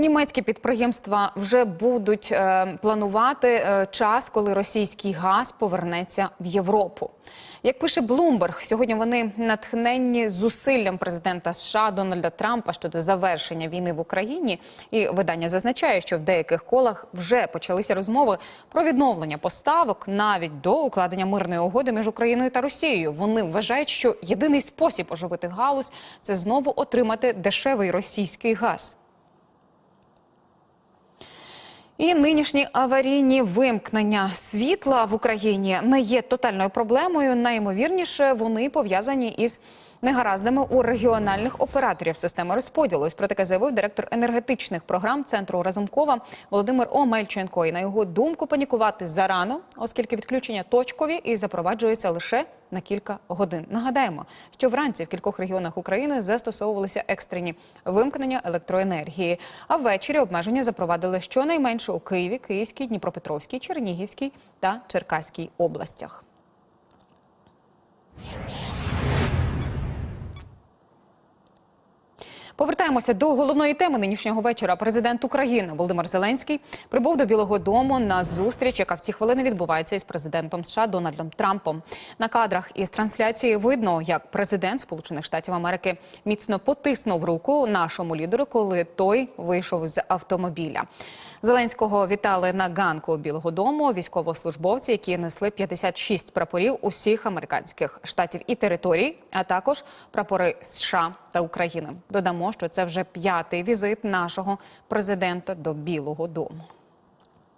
Німецькі підприємства вже будуть е, планувати е, час, коли російський газ повернеться в Європу. Як пише Блумберг, сьогодні вони натхненні зусиллям президента США Дональда Трампа щодо завершення війни в Україні. І видання зазначає, що в деяких колах вже почалися розмови про відновлення поставок навіть до укладення мирної угоди між Україною та Росією. Вони вважають, що єдиний спосіб оживити галузь це знову отримати дешевий російський газ. І нинішні аварійні вимкнення світла в Україні не є тотальною проблемою. Найімовірніше вони пов'язані із негараздами у регіональних операторів системи розподілу. Ось Про таке заявив директор енергетичних програм центру Разумкова Володимир Омельченко. І на його думку панікувати зарано, оскільки відключення точкові і запроваджуються лише на кілька годин. Нагадаємо, що вранці в кількох регіонах України застосовувалися екстрені вимкнення електроенергії. А ввечері обмеження запровадили щонайменше у Києві, Київській, Дніпропетровській, Чернігівській та Черкаській областях. Повертаємося до головної теми нинішнього вечора. Президент України Володимир Зеленський прибув до Білого Дому на зустріч, яка в ці хвилини відбувається із президентом США Дональдом Трампом. На кадрах із трансляції видно, як президент Сполучених Штатів Америки міцно потиснув руку нашому лідеру, коли той вийшов з автомобіля. Зеленського вітали на ганку Білого Дому військовослужбовці, які несли 56 прапорів усіх американських штатів і територій, а також прапори США та України. Додамо, що це вже п'ятий візит нашого президента до Білого Дому.